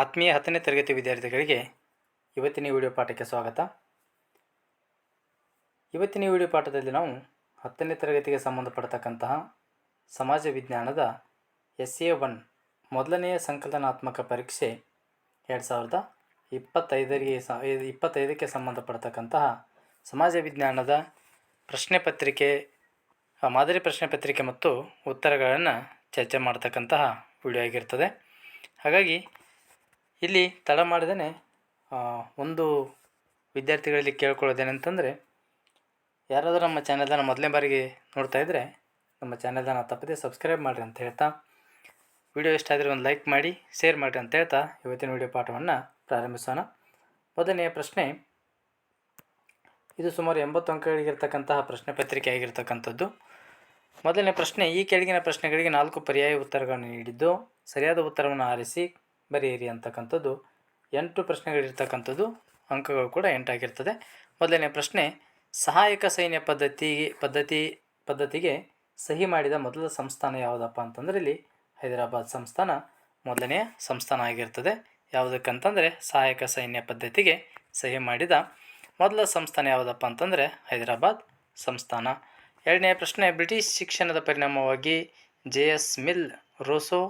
ಆತ್ಮೀಯ ಹತ್ತನೇ ತರಗತಿ ವಿದ್ಯಾರ್ಥಿಗಳಿಗೆ ಇವತ್ತಿನ ವಿಡಿಯೋ ಪಾಠಕ್ಕೆ ಸ್ವಾಗತ. ಇವತ್ತಿನ ವಿಡಿಯೋ ಪಾಠದಲ್ಲಿ ನಾವು ಹತ್ತನೇ ತರಗತಿಗೆ ಸಂಬಂಧಪಡ್ತಕ್ಕಂತಹ ಸಮಾಜ ವಿಜ್ಞಾನದ ಎಸ್ ಎ ಒನ್ ಮೊದಲನೆಯ ಸಂಕಲನಾತ್ಮಕ ಪರೀಕ್ಷೆ ಎರಡು ಸಾವಿರದ ಇಪ್ಪತ್ತೈದರಿಗೆ ಇಪ್ಪತ್ತೈದಕ್ಕೆ ಸಂಬಂಧಪಡ್ತಕ್ಕಂತಹ ಸಮಾಜ ವಿಜ್ಞಾನದ ಪ್ರಶ್ನೆ ಪತ್ರಿಕೆ ಮಾದರಿ ಪ್ರಶ್ನೆ ಪತ್ರಿಕೆ ಮತ್ತು ಉತ್ತರಗಳನ್ನು ಚರ್ಚೆ ಮಾಡ್ತಕ್ಕಂತಹ ವಿಡಿಯೋ ಆಗಿರ್ತದೆ. ಹಾಗಾಗಿ ಇಲ್ಲಿ ತಡ ಮಾಡದೇ ಒಂದು ವಿದ್ಯಾರ್ಥಿಗಳಲ್ಲಿ ಕೇಳ್ಕೊಳ್ಳೋದೇನಂತಂದರೆ ಯಾರಾದರೂ ನಮ್ಮ ಚಾನಲನ್ನು ಮೊದಲನೇ ಬಾರಿಗೆ ನೋಡ್ತಾ ಇದ್ದರೆ ನಮ್ಮ ಚಾನಲನ್ನು ತಪ್ಪದೇ ಸಬ್ಸ್ಕ್ರೈಬ್ ಮಾಡಿರಿ ಅಂತ ಹೇಳ್ತಾ ವಿಡಿಯೋ ಇಷ್ಟ ಆದರೆ ಒಂದು ಲೈಕ್ ಮಾಡಿ ಶೇರ್ ಮಾಡಿರಿ ಅಂತ ಹೇಳ್ತಾ ಇವತ್ತಿನ ವಿಡಿಯೋ ಪಾಠವನ್ನು ಪ್ರಾರಂಭಿಸೋಣ. ಮೊದಲನೆಯ ಪ್ರಶ್ನೆ, ಇದು ಸುಮಾರು ಎಂಬತ್ತು ಅಂಕಗಳಿಗಿರ್ತಕ್ಕಂತಹ ಪ್ರಶ್ನೆ ಪತ್ರಿಕೆ ಆಗಿರ್ತಕ್ಕಂಥದ್ದು. ಮೊದಲನೇ ಪ್ರಶ್ನೆ, ಈ ಕೆಳಗಿನ ಪ್ರಶ್ನೆಗಳಿಗೆ ನಾಲ್ಕು ಪರ್ಯಾಯ ಉತ್ತರಗಳನ್ನು ನೀಡಿದ್ದು, ಸರಿಯಾದ ಉತ್ತರವನ್ನು ಆರಿಸಿ ಬರೆಯಿರಿ ಅಂತಕ್ಕಂಥದ್ದು. ಎಂಟು ಪ್ರಶ್ನೆಗಳಿರ್ತಕ್ಕಂಥದ್ದು ಅಂಕಗಳು ಕೂಡ ಎಂಟಾಗಿರ್ತದೆ. ಮೊದಲನೇ ಪ್ರಶ್ನೆ, ಸಹಾಯಕ ಸೈನ್ಯ ಪದ್ಧತಿ ಪದ್ಧತಿ, ಪದ್ಧತಿಗೆ ಸಹಿ ಮಾಡಿದ ಮೊದಲ ಸಂಸ್ಥಾನ ಯಾವುದಪ್ಪ ಅಂತಂದ್ರೆ ಇಲ್ಲಿ ಹೈದರಾಬಾದ್ ಸಂಸ್ಥಾನ ಮೊದಲನೆಯ ಸಂಸ್ಥಾನ ಆಗಿರ್ತದೆ. ಯಾವುದಕ್ಕಂತಂದರೆ ಸಹಾಯಕ ಸೈನ್ಯ ಪದ್ಧತಿಗೆ ಸಹಿ ಮಾಡಿದ ಮೊದಲ ಸಂಸ್ಥಾನ ಯಾವುದಪ್ಪ ಅಂತಂದರೆ ಹೈದರಾಬಾದ್ ಸಂಸ್ಥಾನ. ಎರಡನೇ ಪ್ರಶ್ನೆ, ಬ್ರಿಟಿಷ್ ಶಿಕ್ಷಣದ ಪರಿಣಾಮವಾಗಿ J S Mill Rousseau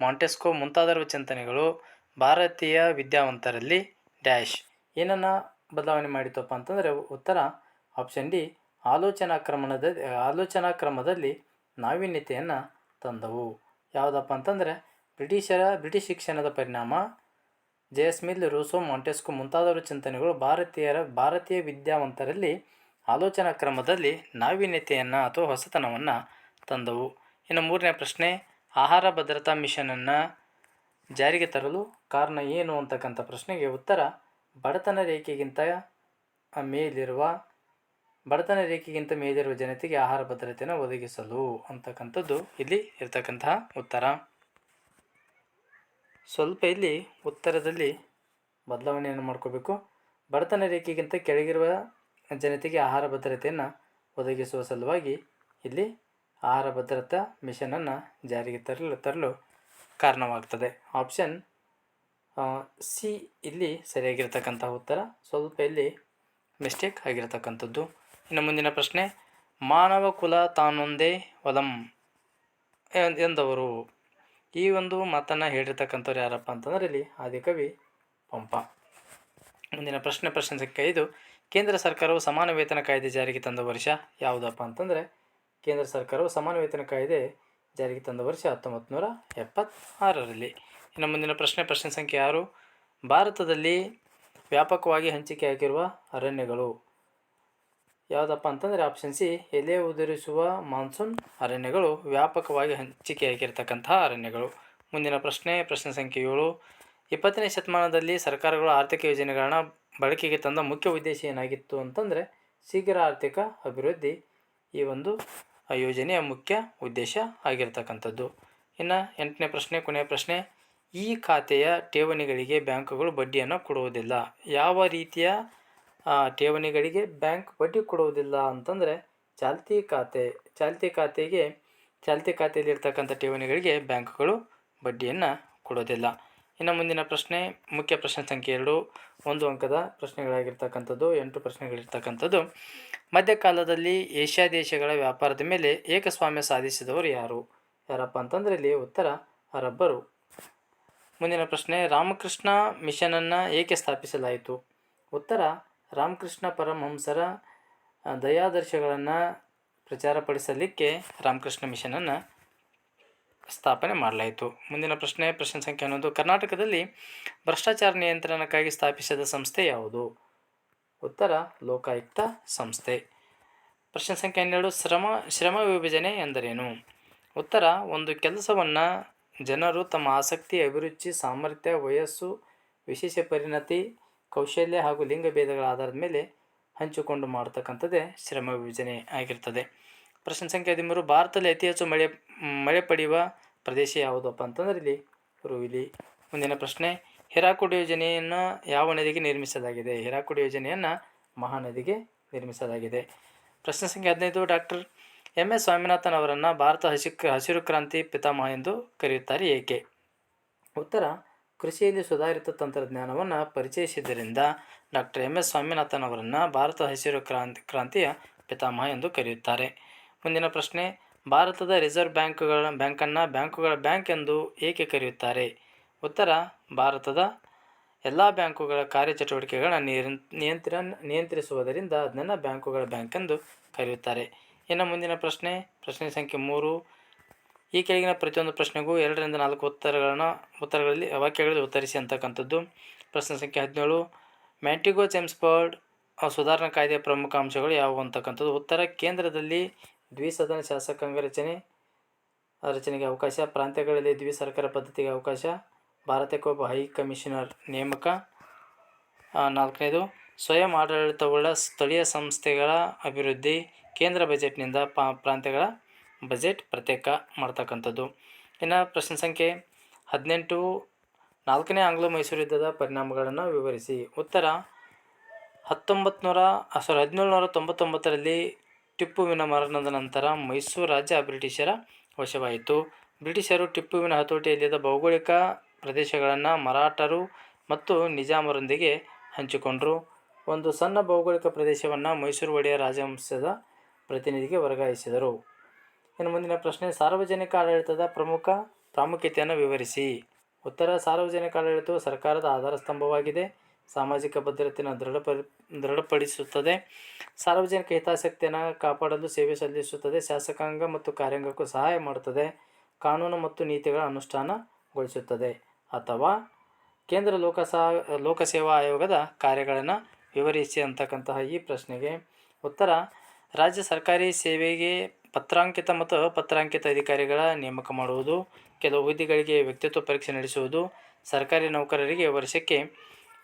Montesquieu ಮುಂತಾದವರ ಚಿಂತನೆಗಳು ಭಾರತೀಯ ವಿದ್ಯಾವಂತರಲ್ಲಿ ಡ್ಯಾಶ್. ಏನನ್ನು ಬದಲಾವಣೆ ಮಾಡಿತಪ್ಪ ಅಂತಂದರೆ ಉತ್ತರ ಆಪ್ಷನ್ ಡಿ ಆಲೋಚನಾ ಕ್ರಮದ ಆಲೋಚನಾ ಕ್ರಮದಲ್ಲಿ ನಾವೀನ್ಯತೆಯನ್ನು ತಂದವು. ಯಾವುದಪ್ಪ ಅಂತಂದರೆ ಬ್ರಿಟಿಷರ ಬ್ರಿಟಿಷ್ ಶಿಕ್ಷಣದ ಪರಿಣಾಮ. J S Mill S Mill, Rousseau, Montesquieu ಮುಂತಾದವರ ಚಿಂತನೆಗಳು ಭಾರತೀಯರ ಭಾರತೀಯ ವಿದ್ಯಾವಂತರಲ್ಲಿ ಆಲೋಚನಾ ಕ್ರಮದಲ್ಲಿ ನಾವೀನ್ಯತೆಯನ್ನು ಅಥವಾ ಹೊಸತನವನ್ನು ತಂದವು. ಇನ್ನು ಮೂರನೇ ಪ್ರಶ್ನೆ ಆಹಾರ ಭದ್ರತಾ ಮಿಷನನ್ನು ಜಾರಿಗೆ ತರಲು ಕಾರಣ ಏನು ಅಂತಕ್ಕಂಥ ಪ್ರಶ್ನೆಗೆ ಉತ್ತರ, ಬಡತನ ರೇಖೆಗಿಂತ ಮೇಲಿರುವ, ಬಡತನ ರೇಖೆಗಿಂತ ಮೇಲಿರುವ ಜನತೆಗೆ ಆಹಾರ ಭದ್ರತೆಯನ್ನು ಒದಗಿಸಲು ಅಂತಕ್ಕಂಥದ್ದು ಇಲ್ಲಿ ಇರ್ತಕ್ಕಂತಹ ಉತ್ತರ. ಸ್ವಲ್ಪ ಇಲ್ಲಿ ಉತ್ತರದಲ್ಲಿ ಬದಲಾವಣೆಯನ್ನು ಮಾಡ್ಕೋಬೇಕು. ಬಡತನ ರೇಖೆಗಿಂತ ಕೆಳಗಿರುವ ಜನತೆಗೆ ಆಹಾರ ಭದ್ರತೆಯನ್ನು ಒದಗಿಸುವ ಸಲುವಾಗಿ ಇಲ್ಲಿ ಆಹಾರ ಭದ್ರತಾ ಮಿಷನನ್ನು ಜಾರಿಗೆ ತರಲು ತರಲು ಕಾರಣವಾಗ್ತದೆ. ಆಪ್ಷನ್ ಸಿ ಇಲ್ಲಿ ಸರಿಯಾಗಿರ್ತಕ್ಕಂಥ ಉತ್ತರ. ಸ್ವಲ್ಪ ಇಲ್ಲಿ ಮಿಸ್ಟೇಕ್ ಆಗಿರತಕ್ಕಂಥದ್ದು. ಇನ್ನು ಮುಂದಿನ ಪ್ರಶ್ನೆ, ಮಾನವ ಕುಲ ತಾನೊಂದೇ ವಲಂ ಎಂದವರು. ಈ ಒಂದು ಮಾತನ್ನು ಹೇಳಿರ್ತಕ್ಕಂಥವ್ರು ಯಾರಪ್ಪ ಅಂತಂದರೆ ಇಲ್ಲಿ ಆದಿಕವಿ ಪಂಪ. ಮುಂದಿನ ಪ್ರಶ್ನೆ ಪ್ರಶ್ನೆ ಸಂಖ್ಯೆ ಐದು. ಕೇಂದ್ರ ಸರ್ಕಾರವು ಸಮಾನ ವೇತನ ಕಾಯ್ದೆ ಜಾರಿಗೆ ತಂದ ವರ್ಷ ಯಾವುದಪ್ಪ ಅಂತಂದರೆ ಕೇಂದ್ರ ಸರ್ಕಾರವು ಸಮಾನ ವೇತನ ಕಾಯ್ದೆ ಜಾರಿಗೆ ತಂದ ವರ್ಷ ಹತ್ತೊಂಬತ್ತು ನೂರ ಎಪ್ಪತ್ತಾರರಲ್ಲಿ. ಇನ್ನು ಮುಂದಿನ ಪ್ರಶ್ನೆ ಪ್ರಶ್ನೆ ಸಂಖ್ಯೆ ಆರು. ಭಾರತದಲ್ಲಿ ವ್ಯಾಪಕವಾಗಿ ಹಂಚಿಕೆಯಾಗಿರುವ ಅರಣ್ಯಗಳು ಯಾವುದಪ್ಪ ಅಂತಂದರೆ ಆಪ್ಷನ್ ಸಿ, ಎಲೆ ಉದುರಿಸುವ ಮಾನ್ಸೂನ್ ಅರಣ್ಯಗಳು ವ್ಯಾಪಕವಾಗಿ ಹಂಚಿಕೆಯಾಗಿರ್ತಕ್ಕಂತಹ ಅರಣ್ಯಗಳು. ಮುಂದಿನ ಪ್ರಶ್ನೆ ಪ್ರಶ್ನೆ ಸಂಖ್ಯೆ ಏಳು. ಇಪ್ಪತ್ತನೇ ಶತಮಾನದಲ್ಲಿ ಸರ್ಕಾರಗಳು ಆರ್ಥಿಕ ಯೋಜನೆಗಳನ್ನ ಬಳಕೆಗೆ ತಂದ ಮುಖ್ಯ ಉದ್ದೇಶ ಏನಾಗಿತ್ತು ಅಂತಂದರೆ, ಶೀಘ್ರ ಆರ್ಥಿಕ ಅಭಿವೃದ್ಧಿ ಈ ಒಂದು ಯೋಜನೆಯ ಮುಖ್ಯ ಉದ್ದೇಶ ಆಗಿರ್ತಕ್ಕಂಥದ್ದು. ಇನ್ನು ಎಂಟನೇ ಪ್ರಶ್ನೆ, ಕೊನೆಯ ಪ್ರಶ್ನೆ, ಈ ಖಾತೆಯ ಠೇವಣಿಗಳಿಗೆ ಬ್ಯಾಂಕುಗಳು ಬಡ್ಡಿಯನ್ನು ಕೊಡುವುದಿಲ್ಲ. ಯಾವ ರೀತಿಯ ಠೇವಣಿಗಳಿಗೆ ಬ್ಯಾಂಕ್ ಬಡ್ಡಿ ಕೊಡುವುದಿಲ್ಲ ಅಂತಂದರೆ, ಚಾಲ್ತಿ ಖಾತೆ, ಚಾಲ್ತಿ ಖಾತೆಗೆ, ಚಾಲ್ತಿ ಖಾತೆಯಲ್ಲಿರ್ತಕ್ಕಂಥ ಠೇವಣಿಗಳಿಗೆ ಬ್ಯಾಂಕ್ಗಳು ಬಡ್ಡಿಯನ್ನು ಕೊಡೋದಿಲ್ಲ. ಇನ್ನು ಮುಂದಿನ ಪ್ರಶ್ನೆ, ಮುಖ್ಯ ಪ್ರಶ್ನೆ ಸಂಖ್ಯೆ ಎರಡು, ಒಂದು ಅಂಕದ ಪ್ರಶ್ನೆಗಳಾಗಿರ್ತಕ್ಕಂಥದ್ದು, ಎಂಟು ಪ್ರಶ್ನೆಗಳಿರ್ತಕ್ಕಂಥದ್ದು. ಮಧ್ಯಕಾಲದಲ್ಲಿ ಏಷ್ಯಾ ದೇಶಗಳ ವ್ಯಾಪಾರದ ಮೇಲೆ ಏಕಸ್ವಾಮ್ಯ ಸಾಧಿಸಿದವರು ಯಾರು? ಯಾರಪ್ಪ ಅಂತಂದರೆ ಇಲ್ಲಿ ಉತ್ತರ ಅರಬ್ಬರು ಮುಂದಿನ ಪ್ರಶ್ನೆ, ರಾಮಕೃಷ್ಣ ಮಿಷನನ್ನು ಏಕೆ ಸ್ಥಾಪಿಸಲಾಯಿತು? ಉತ್ತರ, ರಾಮಕೃಷ್ಣ ಪರಮಹಂಸರ ದಯಾದರ್ಶಗಳನ್ನು ಪ್ರಚಾರಪಡಿಸಲಿಕ್ಕೆ ರಾಮಕೃಷ್ಣ ಮಿಷನನ್ನು ಸ್ಥಾಪನೆ ಮಾಡಲಾಯಿತು. ಮುಂದಿನ ಪ್ರಶ್ನೆ ಪ್ರಶ್ನೆ ಸಂಖ್ಯೆ ಹನ್ನೊಂದು. ಕರ್ನಾಟಕದಲ್ಲಿ ಭ್ರಷ್ಟಾಚಾರ ನಿಯಂತ್ರಣಕ್ಕಾಗಿ ಸ್ಥಾಪಿಸಿದ ಸಂಸ್ಥೆ ಯಾವುದು? ಉತ್ತರ, ಲೋಕಾಯುಕ್ತ ಸಂಸ್ಥೆ. ಪ್ರಶ್ನೆ ಸಂಖ್ಯೆ ಹನ್ನೆರಡು, ಶ್ರಮ ಶ್ರಮ ವಿಭಜನೆ ಎಂದರೇನು? ಉತ್ತರ, ಒಂದು ಕೆಲಸವನ್ನು ಜನರು ತಮ್ಮ ಆಸಕ್ತಿ, ಅಭಿರುಚಿ, ಸಾಮರ್ಥ್ಯ, ವಯಸ್ಸು, ವಿಶೇಷ ಪರಿಣತಿ, ಕೌಶಲ್ಯ ಹಾಗೂ ಲಿಂಗಭೇದಗಳ ಆಧಾರದ ಮೇಲೆ ಹಂಚಿಕೊಂಡು ಮಾಡತಕ್ಕಂಥದ್ದೇ ಶ್ರಮ ವಿಭಜನೆ ಆಗಿರ್ತದೆ. ಪ್ರಶ್ನೆ ಸಂಖ್ಯೆ ಹದಿಮೂರು, ಭಾರತದಲ್ಲಿ ಅತಿ ಹೆಚ್ಚು ಮಳೆ ಮಳೆ ಪಡೆಯುವ ಪ್ರದೇಶ ಯಾವುದಪ್ಪ ಅಂತಂದ್ರೆ ಇಲ್ಲಿ ರುವಿಲಿ ಮುಂದಿನ ಪ್ರಶ್ನೆ, ಹಿರಾಕುಡ್ ಯೋಜನೆಯನ್ನು ಯಾವ ನದಿಗೆ ನಿರ್ಮಿಸಲಾಗಿದೆ? ಹಿರಾಕುಡ್ ಯೋಜನೆಯನ್ನು ಮಹಾನದಿಗೆ ನಿರ್ಮಿಸಲಾಗಿದೆ. ಪ್ರಶ್ನೆ ಸಂಖ್ಯೆ ಹದಿನೈದು, ಡಾಕ್ಟರ್ ಎಂ ಎಸ್ ಸ್ವಾಮಿನಾಥನ್ ಅವರನ್ನು ಭಾರತ ಹಸಿ, ಹಸಿರು ಕ್ರಾಂತಿ ಪಿತಾಮಹ ಎಂದು ಕರೆಯುತ್ತಾರೆ ಏಕೆ? ಉತ್ತರ, ಕೃಷಿಯಲ್ಲಿ ಸುಧಾರಿತ ತಂತ್ರಜ್ಞಾನವನ್ನು ಪರಿಚಯಿಸಿದ್ದರಿಂದ ಡಾಕ್ಟರ್ ಎಂ ಎಸ್ ಸ್ವಾಮಿನಾಥನ್ ಅವರನ್ನು ಭಾರತ ಹಸಿರು ಕ್ರಾಂತಿ, ಕ್ರಾಂತಿಯ ಪಿತಾಮಹ ಎಂದು ಕರೆಯುತ್ತಾರೆ. ಮುಂದಿನ ಪ್ರಶ್ನೆ, ಭಾರತದ ರಿಸರ್ವ್ ಬ್ಯಾಂಕ್ಗಳ ಬ್ಯಾಂಕನ್ನು ಬ್ಯಾಂಕುಗಳ ಬ್ಯಾಂಕ್ ಎಂದು ಏಕೆ ಕರೆಯುತ್ತಾರೆ? ಉತ್ತರ, ಭಾರತದ ಎಲ್ಲ ಬ್ಯಾಂಕುಗಳ ಕಾರ್ಯಚಟುವಟಿಕೆಗಳನ್ನು ನಿಯಂತ್ರ ನಿಯಂತ್ರಿಸುವುದರಿಂದ ಅದನ್ನು ಬ್ಯಾಂಕುಗಳ ಬ್ಯಾಂಕ್ ಎಂದು ಕರೆಯುತ್ತಾರೆ. ಇನ್ನು ಮುಂದಿನ ಪ್ರಶ್ನೆ ಪ್ರಶ್ನೆ ಸಂಖ್ಯೆ ಮೂರು. ಈ ಕೆಳಗಿನ ಪ್ರತಿಯೊಂದು ಪ್ರಶ್ನೆಗೂ ಎರಡರಿಂದ ನಾಲ್ಕು ಉತ್ತರಗಳನ್ನು, ಉತ್ತರಗಳಲ್ಲಿ, ವಾಕ್ಯಗಳಲ್ಲಿ ಉತ್ತರಿಸಿ ಅಂತಕ್ಕಂಥದ್ದು. ಪ್ರಶ್ನೆ ಸಂಖ್ಯೆ ಹದಿನೇಳು. ಮ್ಯಾಂಟಿಗೋ ಚೆಮ್ಸ್ಪರ್ಡ್ ಸುಧಾರಣಾ ಕಾಯ್ದೆಯ ಪ್ರಮುಖ ಅಂಶಗಳು ಯಾವುವು ಅಂತಕ್ಕಂಥದ್ದು. ಉತ್ತರ, ಕೇಂದ್ರದಲ್ಲಿ ದ್ವಿಸದನ ಶಾಸಕಾಂಗ ರಚನೆ. ರಚನೆಗೆ ಅವಕಾಶ. ಪ್ರಾಂತ್ಯಗಳಲ್ಲಿ ದ್ವಿ ಸರ್ಕಾರ ಪದ್ಧತಿಗೆ ಅವಕಾಶ. ಭಾರತಕ್ಕೆ ಒಬ್ಬ ಹೈ ಕಮಿಷನರ್ ನೇಮಕ. ನಾಲ್ಕನೇದು, ಸ್ವಯಂ ಆಡಳಿತವುಳ್ಳ ಸ್ಥಳೀಯ ಸಂಸ್ಥೆಗಳ ಅಭಿವೃದ್ಧಿ. ಕೇಂದ್ರ ಬಜೆಟ್ನಿಂದ ಪಾ, ಪ್ರಾಂತ್ಯಗಳ ಬಜೆಟ್ ಪ್ರತ್ಯೇಕ ಮಾಡ್ತಕ್ಕಂಥದ್ದು. ಇನ್ನು ಪ್ರಶ್ನೆ ಸಂಖ್ಯೆ ಹದಿನೆಂಟು, ನಾಲ್ಕನೇ ಆಂಗ್ಲ ಮೈಸೂರು ಯುದ್ಧದ ಪರಿಣಾಮಗಳನ್ನು ವಿವರಿಸಿ. ಉತ್ತರ ಹತ್ತೊಂಬತ್ತು ನೂರ ಸಾರಿ ಹದಿನೇಳು ನೂರ ತೊಂಬತ್ತೊಂಬತ್ತರಲ್ಲಿ ಟಿಪ್ಪುವಿನ ಮರಣದ ನಂತರ ಮೈಸೂರು ರಾಜ್ಯ ಬ್ರಿಟಿಷರ ವಶವಾಯಿತು. ಬ್ರಿಟಿಷರು ಟಿಪ್ಪುವಿನ ಹತೋಟಿಯಲ್ಲಿದ್ದ ಭೌಗೋಳಿಕ ಪ್ರದೇಶಗಳನ್ನು ಮರಾಠರು ಮತ್ತು ನಿಜಾಮರೊಂದಿಗೆ ಹಂಚಿಕೊಂಡರು. ಒಂದು ಸಣ್ಣ ಭೌಗೋಳಿಕ ಪ್ರದೇಶವನ್ನು ಮೈಸೂರು ಒಡೆಯ ರಾಜವಂಶದ ಪ್ರತಿನಿಧಿಗೆ ವರ್ಗಾಯಿಸಿದರು. ಇನ್ನು ಮುಂದಿನ ಪ್ರಶ್ನೆ, ಸಾರ್ವಜನಿಕ ಆಡಳಿತದ ಪ್ರಮುಖ ಪ್ರಾಮುಖ್ಯತೆಯನ್ನು ವಿವರಿಸಿ. ಉತ್ತರ ಸಾರ್ವಜನಿಕ ಆಡಳಿತವು ಸರ್ಕಾರದ ಆಧಾರ ಸ್ತಂಭವಾಗಿದೆ. ಸಾಮಾಜಿಕ ಭದ್ರತೆಯನ್ನು ದೃಢಪಡಿ ದೃಢಪಡಿಸುತ್ತದೆ. ಸಾರ್ವಜನಿಕ ಹಿತಾಸಕ್ತಿಯನ್ನು ಕಾಪಾಡಲು ಸೇವೆ ಸಲ್ಲಿಸುತ್ತದೆ. ಶಾಸಕಾಂಗ ಮತ್ತು ಕಾರ್ಯಾಂಗಕ್ಕೂ ಸಹಾಯ ಮಾಡುತ್ತದೆ. ಕಾನೂನು ಮತ್ತು ನೀತಿಗಳ ಅನುಷ್ಠಾನಗೊಳಿಸುತ್ತದೆ. ಅಥವಾ ಕೇಂದ್ರ ಲೋಕಸಾ, ಲೋಕಸೇವಾ ಆಯೋಗದ ಕಾರ್ಯಗಳನ್ನು ವಿವರಿಸಿ ಅಂತಕ್ಕಂತಹ ಈ ಪ್ರಶ್ನೆಗೆ ಉತ್ತರ. ರಾಜ್ಯ ಸರ್ಕಾರಿ ಸೇವೆಗೆ ಪತ್ರಾಂಕಿತ ಮತ್ತು ಅಪತ್ರಾಂಕಿತ ಅಧಿಕಾರಿಗಳ ನೇಮಕ ಮಾಡುವುದು, ಕೆಲವು ಹುದ್ದೆಗಳಿಗೆ ವ್ಯಕ್ತಿತ್ವ ಪರೀಕ್ಷೆ ನಡೆಸುವುದು, ಸರ್ಕಾರಿ ನೌಕರರಿಗೆ ವರ್ಷಕ್ಕೆ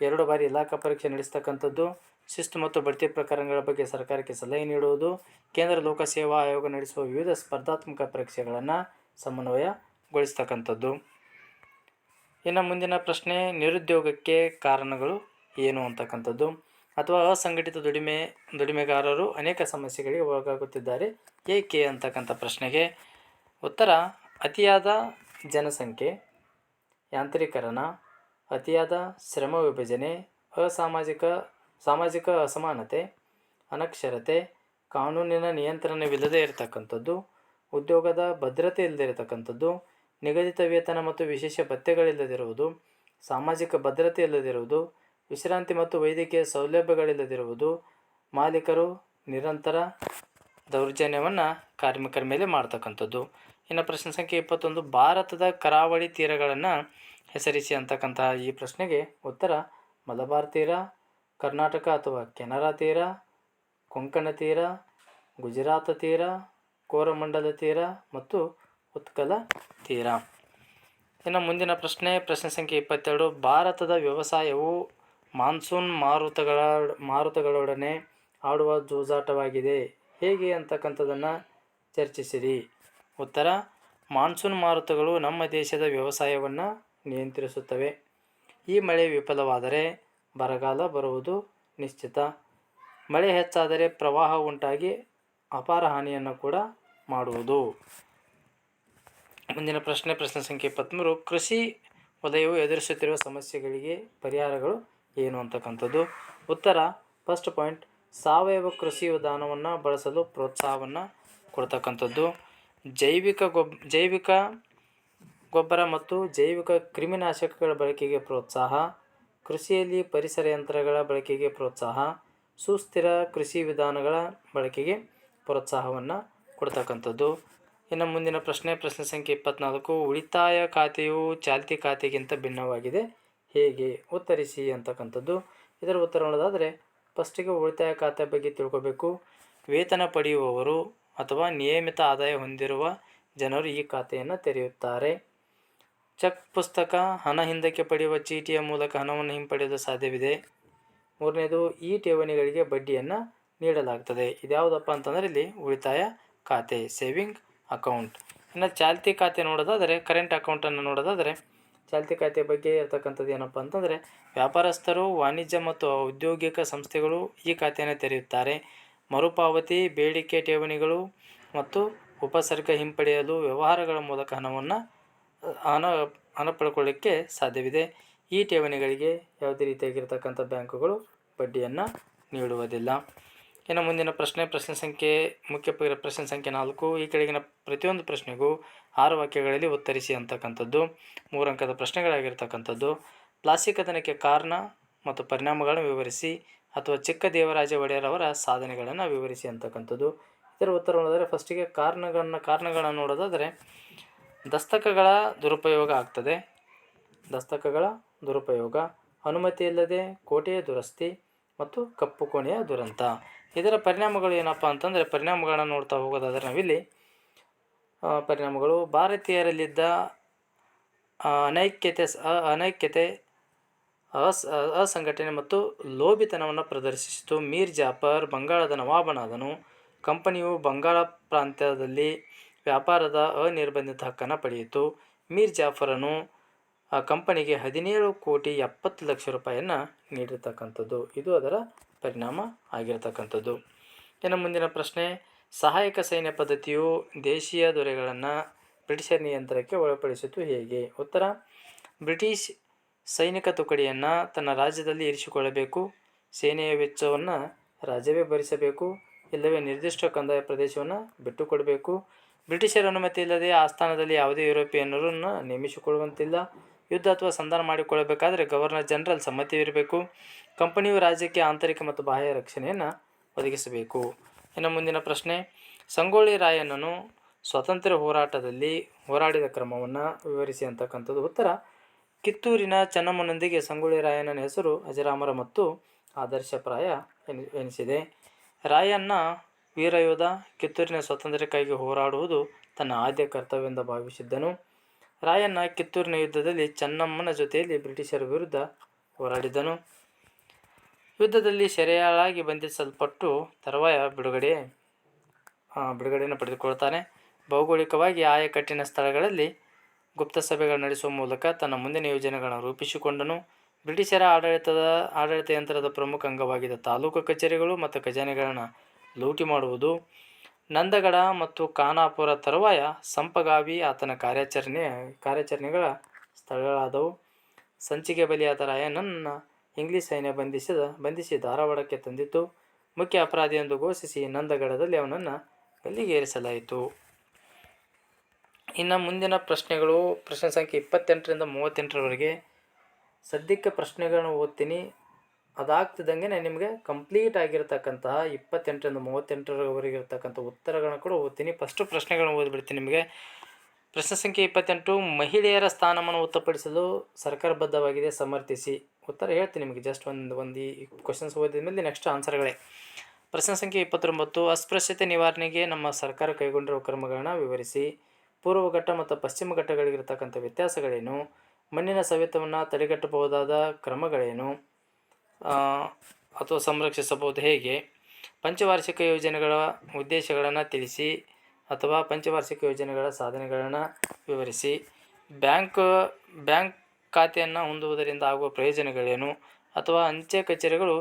ಎರಡು ಬಾರಿ ಇಲಾಖಾ ಪರೀಕ್ಷೆ ನಡೆಸ್ತಕ್ಕಂಥದ್ದು, ಶಿಸ್ತು ಮತ್ತು ಬಡ್ತಿ ಪ್ರಕರಣಗಳ ಬಗ್ಗೆ ಸರ್ಕಾರಕ್ಕೆ ಸಲಹೆ ನೀಡುವುದು, ಕೇಂದ್ರ ಲೋಕಸೇವಾ ಆಯೋಗ ನಡೆಸುವ ವಿವಿಧ ಸ್ಪರ್ಧಾತ್ಮಕ ಪರೀಕ್ಷೆಗಳನ್ನು ಸಮನ್ವಯಗೊಳಿಸ್ತಕ್ಕಂಥದ್ದು. ಇನ್ನು ಮುಂದಿನ ಪ್ರಶ್ನೆ, ನಿರುದ್ಯೋಗಕ್ಕೆ ಕಾರಣಗಳು ಏನು ಅಂತಕ್ಕಂಥದ್ದು? ಅಥವಾ ಅಸಂಘಟಿತ ದುಡಿಮೆ, ದುಡಿಮೆಗಾರರು ಅನೇಕ ಸಮಸ್ಯೆಗಳಿಗೆ ಒಳಗಾಗುತ್ತಿದ್ದಾರೆ, ಏಕೆ ಅಂತಕ್ಕಂಥ ಪ್ರಶ್ನೆಗೆ ಉತ್ತರ, ಅತಿಯಾದ ಜನಸಂಖ್ಯೆ, ಯಾಂತ್ರೀಕರಣ ಅತಿಯಾದ ಶ್ರಮ ವಿಭಜನೆ, ಅಸಾಮಾಜಿಕ, ಸಾಮಾಜಿಕ ಅಸಮಾನತೆ, ಅನಕ್ಷರತೆ, ಕಾನೂನಿನ ನಿಯಂತ್ರಣವಿಲ್ಲದೆ ಇರತಕ್ಕಂಥದ್ದು, ಉದ್ಯೋಗದ ಭದ್ರತೆ ಇಲ್ಲದೆ ಇರತಕ್ಕಂಥದ್ದು, ನಿಗದಿತ ವೇತನ ಮತ್ತು ವಿಶೇಷ ಭತ್ಯೆಗಳಿಲ್ಲದಿರುವುದು ಸಾಮಾಜಿಕ ಭದ್ರತೆ ಇಲ್ಲದಿರುವುದು, ವಿಶ್ರಾಂತಿ ಮತ್ತು ವೈದ್ಯಕೀಯ ಸೌಲಭ್ಯಗಳಿಲ್ಲದಿರುವುದು, ಮಾಲೀಕರು ನಿರಂತರ ದೌರ್ಜನ್ಯವನ್ನು ಕಾರ್ಮಿಕರ ಮೇಲೆ ಮಾಡ್ತಕ್ಕಂಥದ್ದು. ಇನ್ನು ಪ್ರಶ್ನೆ ಸಂಖ್ಯೆ ಇಪ್ಪತ್ತೊಂದು, ಭಾರತದ ಕರಾವಳಿ ತೀರಗಳನ್ನು ಹೆಸರಿಸಿ ಅಂತಕ್ಕಂತಹ ಈ ಪ್ರಶ್ನೆಗೆ ಉತ್ತರ, ಮಲಬಾರ್ ತೀರ, ಕರ್ನಾಟಕ ಅಥವಾ ಕೆನರಾ ತೀರ, ಕೊಂಕಣ ತೀರ, ಗುಜರಾತ ತೀರ, ಕೋರಮಂಡಲ ತೀರ ಮತ್ತು ಉತ್ಕಲ ತೀರ. ಇನ್ನು ಮುಂದಿನ ಪ್ರಶ್ನೆ ಪ್ರಶ್ನೆ ಸಂಖ್ಯೆ ಇಪ್ಪತ್ತೆರಡು. ಭಾರತದ ವ್ಯವಸಾಯವು ಮಾನ್ಸೂನ್ ಮಾರುತಗಳ, ಮಾರುತಗಳೊಡನೆ ಆಡುವ ಜೂಜಾಟವಾಗಿದೆ. ಹೇಗೆ ಅಂತಕ್ಕಂಥದ್ದನ್ನು ಚರ್ಚಿಸಿರಿ. ಉತ್ತರ, ಮಾನ್ಸೂನ್ ಮಾರುತಗಳು ನಮ್ಮ ದೇಶದ ವ್ಯವಸಾಯವನ್ನು ನಿಯಂತ್ರಿಸುತ್ತವೆ. ಈ ಮಳೆ ವಿಫಲವಾದರೆ ಬರಗಾಲ ಬರುವುದು ನಿಶ್ಚಿತ. ಮಳೆ ಹೆಚ್ಚಾದರೆ ಪ್ರವಾಹ ಉಂಟಾಗಿ ಅಪಾರ ಹಾನಿಯನ್ನು ಕೂಡ ಮಾಡುವುದು. ಮುಂದಿನ ಪ್ರಶ್ನೆ ಪ್ರಶ್ನೆ ಸಂಖ್ಯೆ ಇಪ್ಪತ್ತ್ಮೂರು ಕೃಷಿ ವಲಯವು ಎದುರಿಸುತ್ತಿರುವ ಸಮಸ್ಯೆಗಳಿಗೆ ಪರಿಹಾರಗಳು ಏನು ಅಂತಕ್ಕಂಥದ್ದು? ಉತ್ತರ ಫಸ್ಟ್ ಪಾಯಿಂಟ್ ಸಾವಯವ ಕೃಷಿ ವಿಧಾನವನ್ನು ಬಳಸಲು ಪ್ರೋತ್ಸಾಹವನ್ನು ಕೊಡ್ತಕ್ಕಂಥದ್ದು. ಜೈವಿಕ ಗೊಬ್, ಜೈವಿಕ ಗೊಬ್ಬರ ಮತ್ತು ಜೈವಿಕ ಕ್ರಿಮಿನಾಶಕಗಳ ಬಳಕೆಗೆ ಪ್ರೋತ್ಸಾಹ, ಕೃಷಿಯಲ್ಲಿ ಪರಿಸರ ಯಂತ್ರಗಳ ಬಳಕೆಗೆ ಪ್ರೋತ್ಸಾಹ, ಸುಸ್ಥಿರ ಕೃಷಿ ವಿಧಾನಗಳ ಬಳಕೆಗೆ ಪ್ರೋತ್ಸಾಹವನ್ನು ಕೊಡ್ತಕ್ಕಂಥದ್ದು. ಇನ್ನು ಮುಂದಿನ ಪ್ರಶ್ನೆ ಪ್ರಶ್ನೆ ಸಂಖ್ಯೆ ಇಪ್ಪತ್ನಾಲ್ಕು, ಉಳಿತಾಯ ಖಾತೆಯು ಚಾಲ್ತಿ ಖಾತೆಗಿಂತ ಭಿನ್ನವಾಗಿದೆ, ಹೇಗೆ? ಉತ್ತರಿಸಿ ಅಂತಕ್ಕಂಥದ್ದು. ಇದರ ಉತ್ತರ ನೋಡೋದಾದರೆ ಫಸ್ಟಿಗೆ ಉಳಿತಾಯ ಖಾತೆ ಬಗ್ಗೆ ತಿಳ್ಕೊಬೇಕು. ವೇತನ ಪಡೆಯುವವರು ಅಥವಾ ನಿಯಮಿತ ಆದಾಯ ಹೊಂದಿರುವ ಜನರು ಈ ಖಾತೆಯನ್ನು ತೆರೆಯುತ್ತಾರೆ. ಚೆಕ್ ಪುಸ್ತಕ, ಹಣ ಹಿಂದಕ್ಕೆ ಪಡೆಯುವ ಚೀಟಿಯ ಮೂಲಕ ಹಣವನ್ನು ಹಿಂಪಡೆಯಲು ಸಾಧ್ಯವಿದೆ. ಮೂರನೇದು, ಈ ಠೇವಣಿಗಳಿಗೆ ಬಡ್ಡಿಯನ್ನು ನೀಡಲಾಗ್ತದೆ. ಇದ್ಯಾವುದಪ್ಪ ಅಂತಂದರೆ ಇಲ್ಲಿ ಉಳಿತಾಯ ಖಾತೆ, ಸೇವಿಂಗ್ ಅಕೌಂಟ್. ಇನ್ನು ಚಾಲ್ತಿ ಖಾತೆ ನೋಡೋದಾದರೆ, ಕರೆಂಟ್ ಅಕೌಂಟನ್ನು ನೋಡೋದಾದರೆ, ಚಾಲ್ತಿ ಖಾತೆ ಬಗ್ಗೆ ಇರ್ತಕ್ಕಂಥದ್ದು ಏನಪ್ಪ ಅಂತಂದರೆ, ವ್ಯಾಪಾರಸ್ಥರು, ವಾಣಿಜ್ಯ ಮತ್ತು ಔದ್ಯೋಗಿಕ ಸಂಸ್ಥೆಗಳು ಈ ಖಾತೆಯನ್ನು ತೆರೆಯುತ್ತಾರೆ. ಮರುಪಾವತಿ, ಬೇಡಿಕೆ ಠೇವಣಿಗಳು ಮತ್ತು ಉಪಸರ್ಗ ಹಿಂಪಡೆಯಲು ವ್ಯವಹಾರಗಳ ಮೂಲಕ ಹಣವನ್ನು ಹಣ ಹಣ ಪಡ್ಕೊಳ್ಳಿಕ್ಕೆ ಸಾಧ್ಯವಿದೆ. ಈ ಠೇವಣಿಗಳಿಗೆ ಯಾವುದೇ ರೀತಿಯಾಗಿರ್ತಕ್ಕಂಥ ಬ್ಯಾಂಕುಗಳು ಬಡ್ಡಿಯನ್ನು ನೀಡುವುದಿಲ್ಲ. ಇನ್ನು ಮುಂದಿನ ಪ್ರಶ್ನೆ ಪ್ರಶ್ನೆ ಸಂಖ್ಯೆ, ಮುಖ್ಯ ಪ್ರಶ್ನೆ ಸಂಖ್ಯೆ ನಾಲ್ಕು. ಈ ಕೆಳಗಿನ ಪ್ರತಿಯೊಂದು ಪ್ರಶ್ನೆಗೂ ಆರು ವಾಕ್ಯಗಳಲ್ಲಿ ಉತ್ತರಿಸಿ ಅಂತಕ್ಕಂಥದ್ದು. ಮೂರು ಅಂಕದ ಪ್ರಶ್ನೆಗಳಾಗಿರ್ತಕ್ಕಂಥದ್ದು. ಪ್ಲಾಸ್ಟಿಕ್ ಕದನಕ್ಕೆ ಕಾರಣ ಮತ್ತು ಪರಿಣಾಮಗಳನ್ನು ವಿವರಿಸಿ ಅಥವಾ ಚಿಕ್ಕ ದೇವರಾಜ ಒಡೆಯರ್ ಸಾಧನೆಗಳನ್ನು ವಿವರಿಸಿ ಅಂತಕ್ಕಂಥದ್ದು. ಇದರ ಉತ್ತರ ನೋಡಿದರೆ ಫಸ್ಟಿಗೆ ಕಾರಣಗಳನ್ನು ಕಾರಣಗಳನ್ನು ನೋಡೋದಾದರೆ ದಸ್ತಕಗಳ ದುರುಪಯೋಗ ಆಗ್ತದೆ. ದಸ್ತಕಗಳ ದುರುಪಯೋಗ ಅನುಮತಿ ಇಲ್ಲದೆ ಕೋಟೆಯ ದುರಸ್ತಿ ಮತ್ತು ಕಪ್ಪು ಕೋಣೆಯ ದುರಂತ. ಇದರ ಪರಿಣಾಮಗಳು ಏನಪ್ಪ ಅಂತಂದರೆ ಪರಿಣಾಮಗಳನ್ನು ನೋಡ್ತಾ ಹೋಗೋದಾದರೆ ನಾವಿಲ್ಲಿ ಪರಿಣಾಮಗಳು ಭಾರತೀಯರಲ್ಲಿದ್ದ ಅನೈಕ್ಯತೆ ಅನೈಕ್ಯತೆ, ಅಸ್ ಅಸಂಘಟನೆ ಮತ್ತು ಲೋಭಿತನವನ್ನು ಪ್ರದರ್ಶಿಸಿತು. ಮೀರ್ ಜಾಫರ್ ಬಂಗಾಳದ ನವಾಬನಾದನು. ಕಂಪನಿಯು ಬಂಗಾಳ ಪ್ರಾಂತ್ಯದಲ್ಲಿ ವ್ಯಾಪಾರದ ಅನಿರ್ಬಂಧಿತ ಹಕ್ಕನ್ನು ಪಡೆಯಿತು. ಮೀರ್ ಜಾಫರನು, ಆ ಕಂಪನಿಗೆ ಹದಿನೇಳು ಕೋಟಿ ಎಪ್ಪತ್ತು ಲಕ್ಷ ರೂಪಾಯಿಯನ್ನು ನೀಡಿರ್ತಕ್ಕಂಥದ್ದು. ಇದು ಅದರ ಪರಿಣಾಮ ಆಗಿರತಕ್ಕಂಥದ್ದು. ಇನ್ನು ಮುಂದಿನ ಪ್ರಶ್ನೆ, ಸಹಾಯಕ ಸೈನ್ಯ ಪದ್ಧತಿಯು ದೇಶೀಯ ದೊರೆಗಳನ್ನು ಬ್ರಿಟಿಷರ ನಿಯಂತ್ರಣಕ್ಕೆ ಒಳಪಡಿಸಿತು ಹೇಗೆ? ಉತ್ತರ, ಬ್ರಿಟಿಷ್ ಸೈನಿಕ ತುಕಡಿಯನ್ನು ತನ್ನ ರಾಜ್ಯದಲ್ಲಿ ಇರಿಸಿಕೊಳ್ಳಬೇಕು. ಸೇನೆಯ ವೆಚ್ಚವನ್ನು ರಾಜ್ಯವೇ ಭರಿಸಬೇಕು. ಇಲ್ಲವೇ ನಿರ್ದಿಷ್ಟ ಕಂದಾಯ ಪ್ರದೇಶವನ್ನು ಬಿಟ್ಟುಕೊಡಬೇಕು. ಬ್ರಿಟಿಷರ ಅನುಮತಿ ಇಲ್ಲದೆ ಆ ಸ್ಥಾನದಲ್ಲಿ ಯಾವುದೇ ಯುರೋಪಿಯನ್ನರನ್ನು ನೇಮಿಸಿಕೊಳ್ಳುವಂತಿಲ್ಲ. ಯುದ್ಧ ಅಥವಾ ಸಂಧಾನ ಮಾಡಿಕೊಳ್ಳಬೇಕಾದರೆ ಗವರ್ನರ್ ಜನರಲ್ ಸಮ್ಮತಿಯಿರಬೇಕು ಕಂಪನಿಯು ರಾಜ್ಯಕ್ಕೆ ಆಂತರಿಕ ಮತ್ತು ಬಾಹ್ಯ ರಕ್ಷಣೆಯನ್ನು ಒದಗಿಸಬೇಕು. ಇನ್ನು ಮುಂದಿನ ಪ್ರಶ್ನೆ, ಸಂಗೊಳ್ಳಿ ರಾಯಣ್ಣನು ಸ್ವಾತಂತ್ರ್ಯ ಹೋರಾಟದಲ್ಲಿ ಹೋರಾಡಿದ ಕ್ರಮವನ್ನು ವಿವರಿಸಿ ಅಂತಕ್ಕಂಥದ್ದು ಉತ್ತರ. ಕಿತ್ತೂರಿನ ಚೆನ್ನಮ್ಮನೊಂದಿಗೆ ಸಂಗೊಳ್ಳಿ ರಾಯಣ್ಣನ ಹೆಸರು ಅಜರಾಮರ ಮತ್ತು ಆದರ್ಶಪ್ರಾಯ ಎನಿ, ಎನಿಸಿದೆ. ರಾಯಣ್ಣ ವೀರಯೋಧ ಕಿತ್ತೂರಿನ ಸ್ವಾತಂತ್ರ್ಯಕ್ಕಾಗಿ ಹೋರಾಡುವುದು ತನ್ನ ಆದ್ಯ ಕರ್ತವ್ಯವೆಂದು ಭಾವಿಸಿದ್ದನು. ರಾಯಣ್ಣ ಕಿತ್ತೂರಿನ ಯುದ್ಧದಲ್ಲಿ ಚೆನ್ನಮ್ಮನ ಜೊತೆಯಲ್ಲಿ ಬ್ರಿಟಿಷರ ವಿರುದ್ಧ ಹೋರಾಡಿದನು ಯುದ್ಧದಲ್ಲಿ ಸೆರೆಯಾಳಾಗಿ ಬಂಧಿಸಲ್ಪಟ್ಟು ತರುವಾಯ ಬಿಡುಗಡೆ ಬಿಡುಗಡೆಯನ್ನು ಪಡೆದುಕೊಳ್ತಾನೆ. ಭೌಗೋಳಿಕವಾಗಿ ಆಯಕಟ್ಟಿನ ಸ್ಥಳಗಳಲ್ಲಿ ಗುಪ್ತ ಸಭೆಗಳು ನಡೆಸುವ ಮೂಲಕ ತನ್ನ ಮುಂದಿನ ಯೋಜನೆಗಳನ್ನು ರೂಪಿಸಿಕೊಂಡನು. ಬ್ರಿಟಿಷರ ಆಡಳಿತದ, ಆಡಳಿತ ಯಂತ್ರದ ಪ್ರಮುಖ ಅಂಗವಾಗಿದ್ದ ತಾಲೂಕು ಕಚೇರಿಗಳು ಮತ್ತು ಖಜಾನೆಗಳನ್ನು ಲೂಟಿ ಮಾಡುವುದು ನಂದಗಡ ಮತ್ತು ಖಾನಾಪುರ ತರುವಾಯ ಸಂಪಗಾವಿ ಆತನ ಕಾರ್ಯಾಚರಣೆ, ಕಾರ್ಯಾಚರಣೆಗಳ ಸ್ಥಳಗಳಾದವು. ಸಂಚಿಗೆ ಬಲಿಯಾದ ರಾಯನನ್ನು ಇಂಗ್ಲಿಷ್ ಸೈನ್ಯ ಬಂಧಿಸಿದ, ಬಂಧಿಸಿ ಧಾರವಾಡಕ್ಕೆ ತಂದಿತು. ಮುಖ್ಯ ಅಪರಾಧಿ ಎಂದು ಘೋಷಿಸಿ ನಂದಗಡದಲ್ಲಿ ಅವನನ್ನು ಗಲ್ಲಿಗೇರಿಸಲಾಯಿತು. ಇನ್ನು ಮುಂದಿನ ಪ್ರಶ್ನೆಗಳು, ಪ್ರಶ್ನೆ ಸಂಖ್ಯೆ ಇಪ್ಪತ್ತೆಂಟರಿಂದ ಮೂವತ್ತೆಂಟರವರೆಗೆ. ಸದ್ಯಕ್ಕೆ ಪ್ರಶ್ನೆಗಳನ್ನು ಓದ್ತೀನಿ. ಅದಾಗ್ತಿದ್ದಂಗೆ ನಿಮಗೆ ಕಂಪ್ಲೀಟ್ ಆಗಿರ್ತಕ್ಕಂತಹ ಇಪ್ಪತ್ತೆಂಟರಿಂದ ಮೂವತ್ತೆಂಟರವರೆಗೆ ಇರ್ತಕ್ಕಂಥ ಉತ್ತರಗಳನ್ನ ಕೂಡ ಓದ್ತೀನಿ. ಫಸ್ಟು ಪ್ರಶ್ನೆಗಳನ್ನ ಓದ್ಬಿಡ್ತೀನಿ ನಿಮಗೆ. ಪ್ರಶ್ನೆ ಸಂಖ್ಯೆ ಇಪ್ಪತ್ತೆಂಟು, ಮಹಿಳೆಯರ ಸ್ಥಾನಮಾನ ಉತ್ತಪಡಿಸಲು ಸರ್ಕಾರಬದ್ಧವಾಗಿದೆ, ಸಮರ್ಥಿಸಿ. ಉತ್ತರ ಹೇಳ್ತೀನಿ ನಿಮಗೆ ಜಸ್ಟ್ ಒಂದು ಒಂದು ಈ ಕ್ವಶನ್ಸ್ ಓದಿದ ಮೇಲೆ ನೆಕ್ಸ್ಟ್ ಆನ್ಸರ್ಗಳೇ ಪ್ರಶ್ನೆ ಸಂಖ್ಯೆ ಇಪ್ಪತ್ತೊಂಬತ್ತು, ಅಸ್ಪೃಶ್ಯತೆ ನಿವಾರಣೆಗೆ ನಮ್ಮ ಸರ್ಕಾರ ಕೈಗೊಂಡಿರುವ ಕ್ರಮಗಳನ್ನು ವಿವರಿಸಿ. ಪೂರ್ವ ಘಟ್ಟ ಮತ್ತು ಪಶ್ಚಿಮ ಘಟ್ಟಗಳಿಗಿರ್ತಕ್ಕಂಥ ವ್ಯತ್ಯಾಸಗಳೇನು? ಮಣ್ಣಿನ ಸವೆತವನ್ನು ತಡೆಗಟ್ಟಬಹುದಾದ ಕ್ರಮಗಳೇನು? ಅಥವಾ ಸಂರಕ್ಷಿಸಬಹುದು ಹೇಗೆ? ಪಂಚವಾರ್ಷಿಕ ಯೋಜನೆಗಳ ಉದ್ದೇಶಗಳನ್ನು ತಿಳಿಸಿ ಅಥವಾ ಪಂಚವಾರ್ಷಿಕ ಯೋಜನೆಗಳ ಸಾಧನೆಗಳನ್ನು ವಿವರಿಸಿ. ಬ್ಯಾಂಕ್ ಬ್ಯಾಂಕ್ ಖಾತೆಯನ್ನು ಹೊಂದುವುದರಿಂದ ಆಗುವ ಪ್ರಯೋಜನಗಳೇನು? ಅಥವಾ ಅಂಚೆ ಕಚೇರಿಗಳು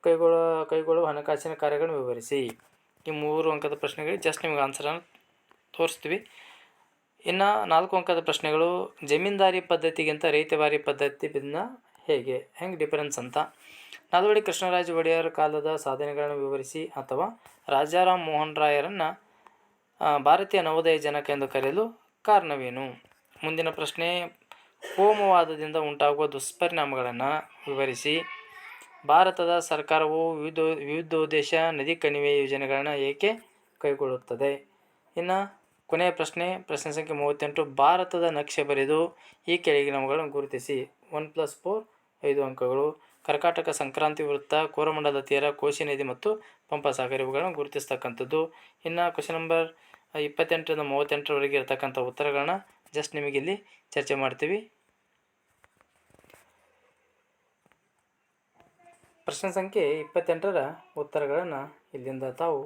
ಕೈಗೊಳ್ಳುವ ಕೈಗೊಳ್ಳುವ ಹಣಕಾಸಿನ ಕಾರ್ಯಗಳನ್ನು ವಿವರಿಸಿ. ಈ ಮೂರು ಅಂಕದ ಪ್ರಶ್ನೆಗಳಿಗೆ ಜಸ್ಟ್ ನಿಮಗೆ ಆನ್ಸರನ್ನು ತೋರಿಸ್ತೀವಿ. ಇನ್ನು ನಾಲ್ಕು ಅಂಕದ ಪ್ರಶ್ನೆಗಳು ಜಮೀನ್ದಾರಿ ಪದ್ಧತಿಗಿಂತ ರೈತವಾರಿ ಪದ್ಧತಿ ಭಿನ್ನ ಹೇಗೆ? ಹೆಂಗೆ ಡಿಫರೆನ್ಸ್ ಅಂತ. ನಾಲ್ವಡಿ ಕೃಷ್ಣರಾಜ ಒಡೆಯರ ಕಾಲದ ಸಾಧನೆಗಳನ್ನು ವಿವರಿಸಿ ಅಥವಾ ರಾಜಾರಾಮ್ ಮೋಹನ್ ರಾಯರನ್ನು ಭಾರತೀಯ ನವೋದಯ ಜನಕ ಎಂದು ಕರೆಯಲು ಕಾರಣವೇನು? ಮುಂದಿನ ಪ್ರಶ್ನೆ ಹೋಮವಾದದಿಂದ ಉಂಟಾಗುವ ದುಷ್ಪರಿಣಾಮಗಳನ್ನು ವಿವರಿಸಿ. ಭಾರತದ ಸರ್ಕಾರವು ವಿವಿಧ ಉದ್ದೇಶ ನದಿ ಕಣಿವೆ ಯೋಜನೆಗಳನ್ನು ಏಕೆ ಕೈಗೊಳ್ಳುತ್ತದೆ? ಇನ್ನು ಕೊನೆಯ ಪ್ರಶ್ನೆ ಪ್ರಶ್ನೆ ಸಂಖ್ಯೆ ಮೂವತ್ತೆಂಟು, ಭಾರತದ ನಕ್ಷೆ ಬರೆದು ಈ ಕೆಳಗಿನವುಗಳನ್ನು ಗುರುತಿಸಿ. ಒನ್ ಪ್ಲಸ್ ಫೋರ್, ಐದು ಅಂಕಗಳು. ಕರ್ಕಾಟಕ ಸಂಕ್ರಾಂತಿ ವೃತ್ತ, ಕೋರಮಂಡಲ ತೀರ, ಕೋಶಿ ನದಿ ಮತ್ತು ಪಂಪ ಸಾಗರ ಇವುಗಳನ್ನು ಗುರುತಿಸ್ತಕ್ಕಂಥದ್ದು. ಇನ್ನು ಕ್ವಶನ್ ನಂಬರ್ ಇಪ್ಪತ್ತೆಂಟರಿಂದ ಮೂವತ್ತೆಂಟರವರೆಗೆ ಇರತಕ್ಕಂಥ ಉತ್ತರಗಳನ್ನ ಜಸ್ಟ್ ನಿಮಗಿಲ್ಲಿ ಚರ್ಚೆ ಮಾಡ್ತೀವಿ. ಪ್ರಶ್ನೆ ಸಂಖ್ಯೆ ಇಪ್ಪತ್ತೆಂಟರ ಉತ್ತರಗಳನ್ನು ಇಲ್ಲಿಂದ ತಾವು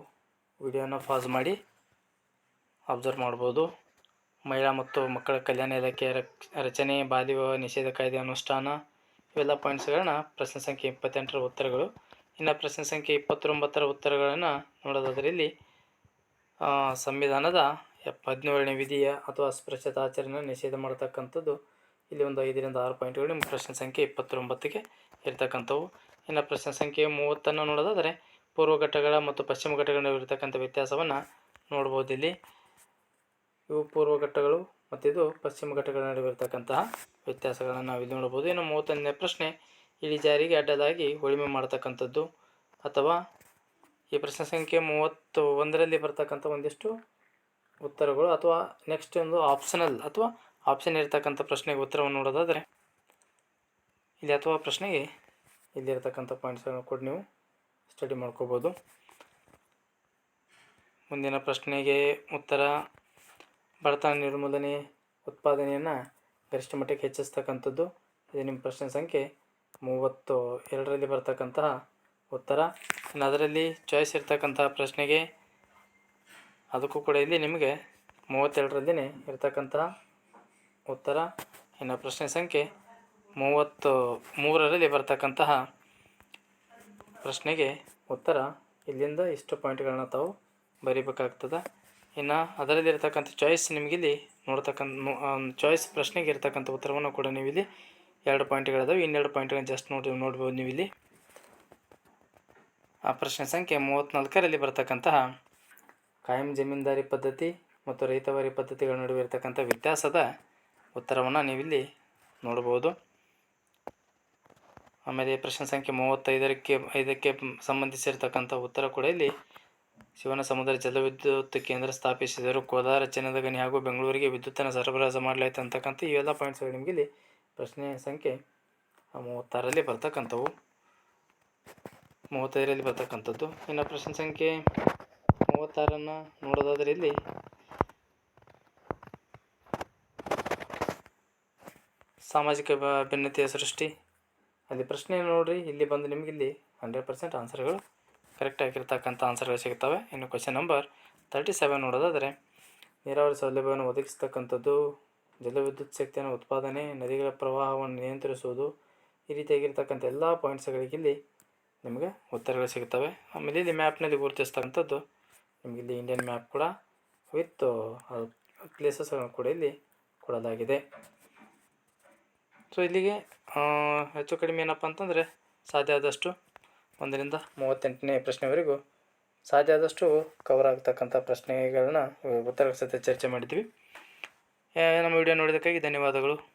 ವಿಡಿಯೋನ ಪಾಸ್ ಮಾಡಿ ಅಬ್ಸರ್ವ್ ಮಾಡ್ಬೋದು. ಮಹಿಳಾ ಮತ್ತು ಮಕ್ಕಳ ಕಲ್ಯಾಣ ಇಲಾಖೆಯ ರಚನೆ ಬಾಲ್ಯ ವಿವಾಹ ನಿಷೇಧ ಕಾಯ್ದೆ ಅನುಷ್ಠಾನ ಇವೆಲ್ಲ ಪಾಯಿಂಟ್ಸ್ಗಳನ್ನ ಪ್ರಶ್ನೆ ಸಂಖ್ಯೆ ಇಪ್ಪತ್ತೆಂಟರ ಉತ್ತರಗಳು. ಇನ್ನು ಪ್ರಶ್ನೆ ಸಂಖ್ಯೆ ಇಪ್ಪತ್ತೊಂಬತ್ತರ ಉತ್ತರಗಳನ್ನು ನೋಡೋದಾದರೆ ಇಲ್ಲಿ ಸಂವಿಧಾನದ ಎಪ್ಪ ಹದಿನೇಳನೇ ವಿಧಿಯ ಅಥವಾ ಅಸ್ಪೃಶ್ಯತಾ ಆಚರಣೆ ನಿಷೇಧ ಮಾಡತಕ್ಕಂಥದ್ದು ಇಲ್ಲಿ ಒಂದು ಐದರಿಂದ ಆರು ಪಾಯಿಂಟ್ಗಳು ನಿಮ್ಮ ಪ್ರಶ್ನೆ ಸಂಖ್ಯೆ ಇಪ್ಪತ್ತೊಂಬತ್ತಕ್ಕೆ ಇರ್ತಕ್ಕಂಥವು. ಇನ್ನು ಪ್ರಶ್ನೆ ಸಂಖ್ಯೆ ಮೂವತ್ತನ್ನು ನೋಡೋದಾದರೆ, ಪೂರ್ವ ಘಟ್ಟಗಳ ಮತ್ತು ಪಶ್ಚಿಮ ಘಟ್ಟಗಳ ಇರತಕ್ಕಂಥ ವ್ಯತ್ಯಾಸವನ್ನು ನೋಡ್ಬೋದು ಇಲ್ಲಿ ಇವು ಪೂರ್ವ ಘಟ್ಟಗಳು ಮತ್ತು ಪಶ್ಚಿಮ ಘಟ್ಟಗಳ ನಡುವೆ ಇರತಕ್ಕಂತಹ ವ್ಯತ್ಯಾಸಗಳನ್ನು ನಾವು ಇಲ್ಲಿ ನೋಡ್ಬೋದು ಇನ್ನು ಮೂವತ್ತೊಂದನೇ ಪ್ರಶ್ನೆ ಇಳಿಜಾರಿಗೆ ಅಡ್ಡದಾಗಿ ಉಳಿಮೆ ಮಾಡ್ತಕ್ಕಂಥದ್ದು ಅಥವಾ ಈ ಪ್ರಶ್ನೆ ಸಂಖ್ಯೆ ಮೂವತ್ತು ಒಂದರಲ್ಲಿ ಬರ್ತಕ್ಕಂಥ ಒಂದಿಷ್ಟು ಉತ್ತರಗಳು ಅಥವಾ ನೆಕ್ಸ್ಟ್ ಒಂದು ಆಪ್ಷನಲ್ ಅಥವಾ ಆಪ್ಷನ್ ಇರ್ತಕ್ಕಂಥ ಪ್ರಶ್ನೆಗೆ ಉತ್ತರವನ್ನು ನೋಡೋದಾದರೆ, ಇಲ್ಲಿ ಅಥವಾ ಪ್ರಶ್ನೆಗೆ ಇಲ್ಲಿರ್ತಕ್ಕಂಥ ಪಾಯಿಂಟ್ಸ್ಗಳನ್ನು ಕೂಡ ನೀವು ಸ್ಟಡಿ ಮಾಡ್ಕೋಬೋದು. ಮುಂದಿನ ಪ್ರಶ್ನೆಗೆ ಉತ್ತರ. ಬಡತನ ನಿರ್ಮೂಲನೆ ಉತ್ಪಾದನೆಯನ್ನು ಗರಿಷ್ಠ ಮಟ್ಟಕ್ಕೆ ಹೆಚ್ಚಿಸ್ತಕ್ಕಂಥದ್ದು. ಇದು ನಿಮ್ಮ ಪ್ರಶ್ನೆ ಸಂಖ್ಯೆ ಮೂವತ್ತು ಎರಡರಲ್ಲಿ ಬರ್ತಕ್ಕಂತಹ ಉತ್ತರ. ಇನ್ನು ಅದರಲ್ಲಿ ಚಾಯ್ಸ್ ಇರ್ತಕ್ಕಂತಹ ಪ್ರಶ್ನೆಗೆ ಅದಕ್ಕೂ ಕೂಡ ಇಲ್ಲಿ ನಿಮಗೆ ಮೂವತ್ತೆರಡರಲ್ಲಿನೇ ಇರ್ತಕ್ಕಂತಹ ಉತ್ತರ. ಇನ್ನು ಪ್ರಶ್ನೆ ಸಂಖ್ಯೆ ಮೂವತ್ತು ಮೂರರಲ್ಲಿ ಬರ್ತಕ್ಕಂತಹ ಪ್ರಶ್ನೆಗೆ ಉತ್ತರ. ಇಲ್ಲಿಂದ ಇಷ್ಟು ಪಾಯಿಂಟ್ಗಳನ್ನ ತಾವು ಬರೀಬೇಕಾಗ್ತದೆ. ಇನ್ನು ಅದರಲ್ಲಿ ಇರತಕ್ಕಂಥ ಚಾಯ್ಸ್ ನಿಮಗಿಲ್ಲಿ ನೋಡ್ತಕ್ಕಂಥ ಚಾಯ್ಸ್ ಪ್ರಶ್ನೆಗೆ ಇರತಕ್ಕಂಥ ಉತ್ತರವನ್ನು ಕೂಡ ನೀವು ಇಲ್ಲಿ ಎರಡು ಪಾಯಿಂಟ್ಗಳಿದಾವೆ ಇನ್ನೆರಡು ಪಾಯಿಂಟ್ಗಳನ್ನ ಜಸ್ಟ್ ನೋಡಿ ನೋಡ್ಬೋದು ನೀವು ಇಲ್ಲಿ ಆ ಪ್ರಶ್ನೆ ಸಂಖ್ಯೆ ಮೂವತ್ತ್ನಾಲ್ಕರಲ್ಲಿ ಬರ್ತಕ್ಕಂತಹ ಕಾಯಂ ಜಮೀನ್ದಾರಿ ಪದ್ಧತಿ ಮತ್ತು ರೈತವಾರಿ ಪದ್ಧತಿಗಳ ನಡುವೆ ಇರತಕ್ಕಂಥ ವ್ಯತ್ಯಾಸದ ಉತ್ತರವನ್ನು ನೀವಿಲ್ಲಿ ನೋಡ್ಬೋದು. ಆಮೇಲೆ ಪ್ರಶ್ನೆ ಸಂಖ್ಯೆ ಮೂವತ್ತೈದರಕ್ಕೆ ಐದಕ್ಕೆ ಸಂಬಂಧಿಸಿರ್ತಕ್ಕಂಥ ಉತ್ತರ ಕೂಡ ಇಲ್ಲಿ ಶಿವನ ಸಮುದ್ರ ಜಲವಿದ್ಯುತ್ ಕೇಂದ್ರ ಸ್ಥಾಪಿಸಿದರು ಕೋಲಾರ ಚಿನ್ನದ ಗಣಿ ಹಾಗೂ ಬೆಂಗಳೂರಿಗೆ ವಿದ್ಯುತ್ತನ್ನು ಸರಬರಾಜು ಮಾಡಲಾಯಿತು ಅಂತಕ್ಕಂಥ ಈ ಎಲ್ಲ ಪಾಯಿಂಟ್ಸ್ಗಳು ನಿಮಗೆ ಇಲ್ಲಿ ಪ್ರಶ್ನೆ ಸಂಖ್ಯೆ ಮೂವತ್ತಾರರಲ್ಲಿ ಬರ್ತಕ್ಕಂಥವು. ಮೂವತ್ತೈದರಲ್ಲಿ ಬರ್ತಕ್ಕಂಥದ್ದು. ಇನ್ನು ಪ್ರಶ್ನೆ ಸಂಖ್ಯೆ ಮೂವತ್ತಾರನ್ನು ನೋಡೋದಾದರೆ ಇಲ್ಲಿ ಸಾಮಾಜಿಕ ಭಿನ್ನತೆಯ ಸೃಷ್ಟಿ. ಅಲ್ಲಿ ಪ್ರಶ್ನೆ ನೋಡಿರಿ, ಇಲ್ಲಿ ಬಂದು ನಿಮಗೆ ಇಲ್ಲಿ ಹಂಡ್ರೆಡ್ ಪರ್ಸೆಂಟ್ ಆನ್ಸರ್ಗಳು ಕರೆಕ್ಟ್ ಆಗಿರ್ತಕ್ಕಂಥ ಆನ್ಸರ್ಗಳು ಸಿಗ್ತವೆ. ಇನ್ನು ಕ್ವಶನ್ ನಂಬರ್ ತರ್ಟಿ ಸೆವೆನ್ ನೋಡೋದಾದರೆ, ನೀರಾವರಿ ಸೌಲಭ್ಯವನ್ನು ಒದಗಿಸ್ತಕ್ಕಂಥದ್ದು, ಜಲವಿದ್ಯುತ್ ಶಕ್ತಿಯನ್ನು ಉತ್ಪಾದನೆ, ನದಿಗಳ ಪ್ರವಾಹವನ್ನು ನಿಯಂತ್ರಿಸುವುದು, ಈ ರೀತಿಯಾಗಿರ್ತಕ್ಕಂಥ ಎಲ್ಲ ಪಾಯಿಂಟ್ಸ್ಗಳಿಗೆ ಇಲ್ಲಿ ನಿಮಗೆ ಉತ್ತರಗಳು ಸಿಗ್ತವೆ. ಆಮೇಲೆ ಇಲ್ಲಿ ಮ್ಯಾಪ್ನಲ್ಲಿ ಗುರುತಿಸ್ತಕ್ಕಂಥದ್ದು, ನಿಮಗೆ ಇಲ್ಲಿ ಇಂಡಿಯನ್ ಮ್ಯಾಪ್ ಕೂಡ ವಿತ್ ಪ್ಲೇಸಸ್ಗಳನ್ನು ಕೂಡ ಇಲ್ಲಿ ಕೊಡಲಾಗಿದೆ. ಸೊ ಇಲ್ಲಿಗೆ ಹೆಚ್ಚು ಕಡಿಮೆ ಏನಪ್ಪ ಅಂತಂದರೆ, ಸಾಧ್ಯ ಆದಷ್ಟು ಒಂದರಿಂದ ಮೂವತ್ತೆಂಟನೇ ಪ್ರಶ್ನೆವರೆಗೂ ಸಾಧ್ಯ ಆದಷ್ಟು ಕವರ್ ಆಗ್ತಕ್ಕಂಥ ಪ್ರಶ್ನೆಗಳನ್ನ ಉತ್ತರ ಸಹಿತ ಚರ್ಚೆ ಮಾಡಿದ್ವಿ. ನಮ್ಮ ವಿಡಿಯೋ ನೋಡಿದ್ದಕ್ಕಾಗಿ ಧನ್ಯವಾದಗಳು.